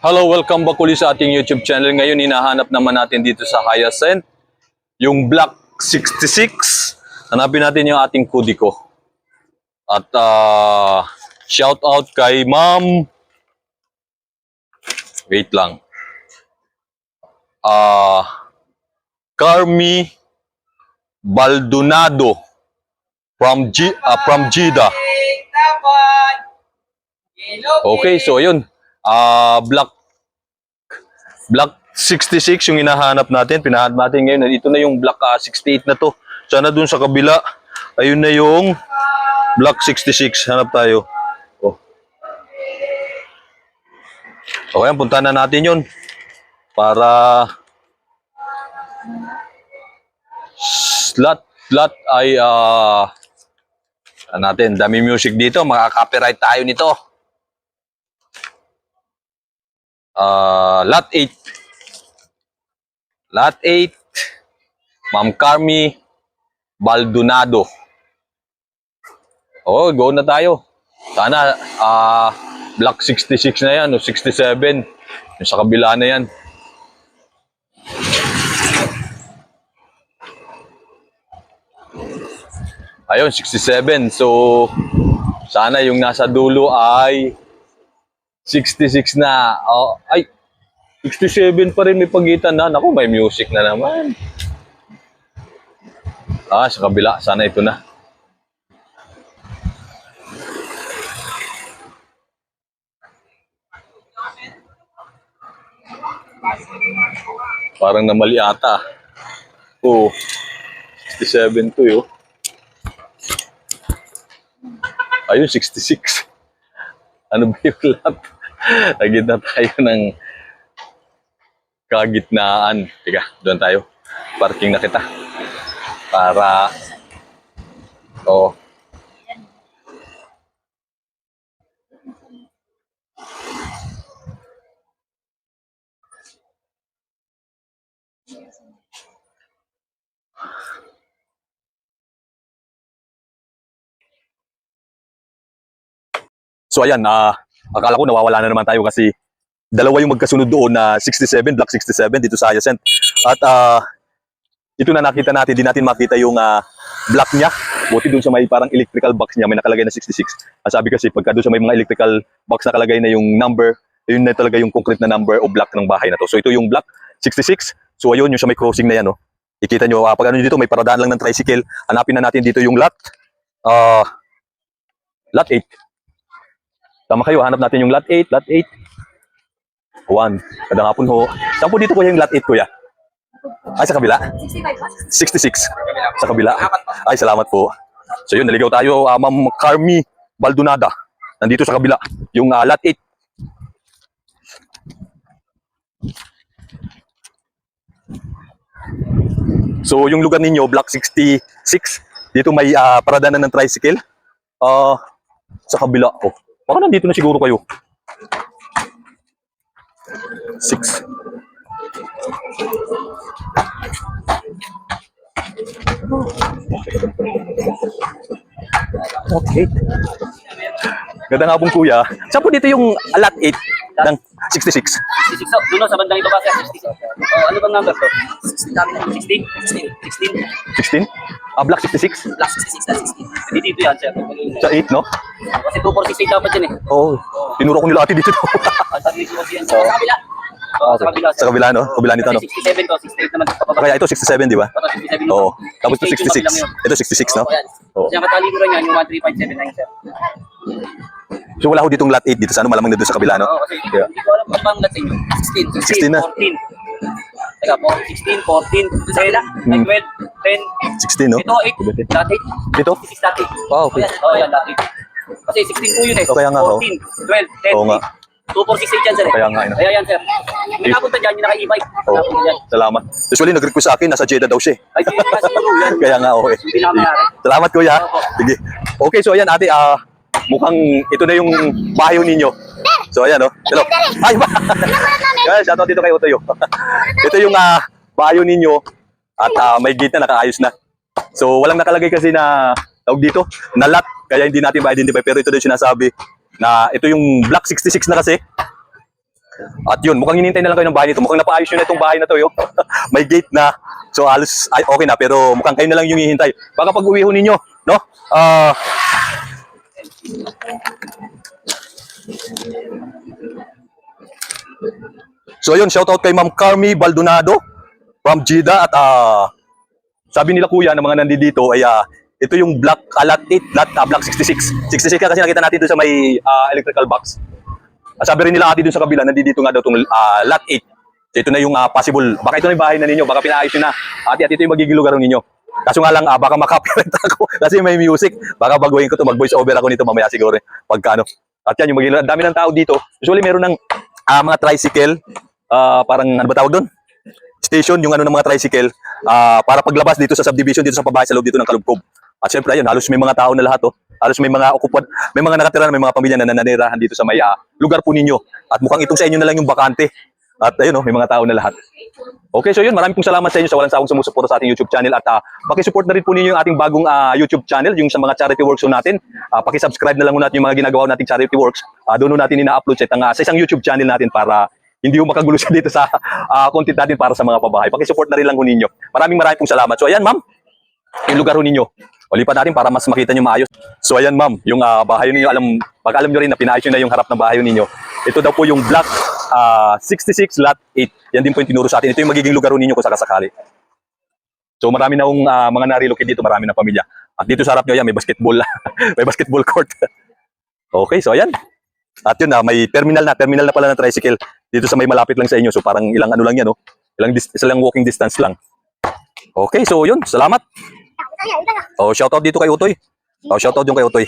Hello, welcome back ulit sa ating YouTube channel. Ngayon, hinahanap naman natin dito sa Hyacinth yung Block 66. Hanapin natin yung ating Kudiko. At ah, shout out kay Ma'am. Wait lang. Ah, Carmi Baldonado from G ah, from Jeddah. Okay, so yun. Ah, block block 66 yung hinahanap natin. Pinahanap natin ngayon. Ito na yung block ah, 68 na to. Sana dun sa kabila. Ayun na yung block 66. Hanap tayo. Oh. Okay, punta na natin yun. Para slot slot ay ano natin, dami music dito, makaka-copyright tayo nito. Ah, lot 8. Lot 8. Ma'am Carmi Baldonado. Oh, go na tayo. Sana ah block 66 na yan o 67. Yung sa kabila na yan. Ayun, 67. So, sana yung nasa dulo ay 66 na. Oh, ay, 67 pa rin may pagitan na. Naku, may music na naman. Ah, sa kabila. Sana ito na. Parang namali ata. Oo. 67 to yun. Ayun, 66. Ano ba yung lap? Nagit na tayo ng kagitnaan. Teka, doon tayo. Parking na kita. Para... Oo. So ayan, ah akala ko nawawala na naman tayo kasi dalawa yung magkasunod doon na 67, block 67 dito sa Hyacinth. At ah ito na nakita natin, di natin makita yung ah, block niya. Buti doon sa may parang electrical box niya, may nakalagay na 66. Ang sabi kasi pagka doon sa may mga electrical box nakalagay na yung number, yun na talaga yung concrete na number o block ng bahay na to. So ito yung block 66. So ayun, yung sa may crossing na yan, no. Ikita nyo, ah, pag ano dito, may paradaan lang ng tricycle. Hanapin na natin dito yung lot. Ah, lot 8. Tama kayo, hanap natin yung lot 8, lot 8. 1. Kada hapon ho. Saan po dito kuya yung lot 8 kuya? Ay, sa kabila? 66. Sa kabila. Ay, salamat po. So yun, naligaw tayo, uh, Ma'am Carmi Baldonada. Nandito sa kabila, yung uh, lot 8. So yung lugar ninyo, block 66. Dito may uh, paradaanan ng tricycle. Ah, sa kabila. Oh, baka nandito na siguro kayo. 6. Okay. Ganda nga pong kuya. Saan po dito yung lot 8 ng 66? 66. Oh, doon sa bandang ito ba sir? 66. Oh, ano bang number to? 16? 16? 16? 16? Ah, block 66? Plus 66 na 16. Hindi dito yan sir. Sa 8, no? Kasi 2468 dapat yan eh. Oo. Oh, tinuro ko nila ate dito. Ang sabi ko kasi yan. Sa kabila. Oh, sa kabila. sa kabila, no? Kabila nito, no? Kasi 67 to, 68 naman sa. Kaya ito 67, di ba? Ito 67 yung- Oo. Tapos ito 68 yung kabilang 66. yun. Ito 66, no? Oo, yan. Kasi ang katalikuran niyan, yung 13579 sir. So wala ko ditong lot 8 dito. Sana malamang na doon sa kabila, no? Oo, kasi hindi ko alam kung bang natin yun. 16, 16 na. 14. Teka, 16, 14, 10, Hmm. 12, 10, 16, no? ito 8, dati Dito? 66 dati. Ah, okay. Oh, yan, dati. Kasi 16 po yun eh. Kaya nga, oh. 14, 12, 10, Oo nga. 2468 yan, sir. eh. Kaya nga, eh, no? Kaya yan, sir. May napunta dyan, yung naka-e-bike. Oo. Dyan. Salamat. Usually, nag-request sa akin, nasa Jeddah daw siya. eh. Ay, hindi kasi yun. yan. Kaya nga, okay. Salamat, kuya. Sige. Okay, so ayan, ate, ah, mukhang ito na yung bayo ninyo. So ayan, oh. Hello. Ay, ba? Kaya, shoutout dito kay Utoyo. ito yung ah, bayo ninyo at ah, may gate na nakaayos na. So, walang nakalagay kasi na tawag dito, na lot. Kaya hindi natin ma-identify. Pero ito din sinasabi na ito yung block 66 na kasi. At yun, mukhang hinintay na lang kayo ng bahay nito. Mukhang napaayos nyo na itong bahay na to. Yo. May gate na. So halos ay, okay na pero mukhang kayo na lang yung hihintay. Baka pag uwi ho ninyo, no? Ah, So yun, shoutout kay Ma'am Carmi Baldonado from Jeddah at ah, sabi nila kuya ng mga nandito ay ah, ito yung black ah, lot 8, lot ah, black 66. 66 ka kasi nakita natin doon sa may ah, electrical box. Ah, sabi rin nila ati doon sa kabila, nandito nga daw itong ah, lot 8. So ito na yung ah, possible, baka ito na yung bahay na ninyo, baka pinaayos nyo na. Ati at ito yung magiging lugar ninyo. Kaso nga lang, ah, baka makapirate ako kasi may music. Baka baguhin ko to, mag-voice over ako nito mamaya siguro. eh. At yan, yung magiging, dami ng tao dito. Usually meron ng ah, mga tricycle, ah, parang ano ba tawag doon? Station, yung ano ng mga tricycle, ah, para paglabas dito sa subdivision, dito sa pabahay, sa loob dito ng Kalubkob. At syempre, ayun, halos may mga tao na lahat, oh. Halos may mga okupan, may mga nakatira na may mga pamilya na nananirahan dito sa may ah, lugar po ninyo. At mukhang itong sa inyo na lang yung bakante. At ayun, oh, may mga tao na lahat. Okay, so yun, maraming pong salamat sa inyo sa walang sawang sumusuporta sa ating YouTube channel at uh, pakisupport na rin po ninyo yung ating bagong ah, YouTube channel, yung sa mga charity works natin. Uh, pakisubscribe na lang natin yung mga ginagawa nating charity works. Uh, doon natin ina-upload sa, ah, sa isang YouTube channel natin para hindi ho makagulo siya dito sa ah, content natin para sa mga pabahay. Pakisupport na rin lang ho ninyo. Maraming maraming pong salamat. So ayan, ma'am, yung lugar ho ninyo. O natin para mas makita nyo maayos. So ayan ma'am, yung ah, bahay ninyo, alam, pag alam nyo rin na pinaayos nyo na yung harap ng bahay ninyo, ito daw po yung block ah, 66 lot 8. Yan din po yung tinuro sa atin. Ito yung magiging lugar ninyo kung sakasakali. So marami na hong ah, mga na-relocate dito, marami na pamilya. At dito sa harap nyo, yan, may basketball. may basketball court. okay, so ayan. At yun na, may terminal na, terminal na pala ng tricycle dito sa may malapit lang sa inyo. So parang ilang ano lang yan, no? Ilang, dis- ilang walking distance lang. Okay, so yun, salamat. Oh, shoutout dito kay Utoy. Oh, shoutout yung kay Utoy.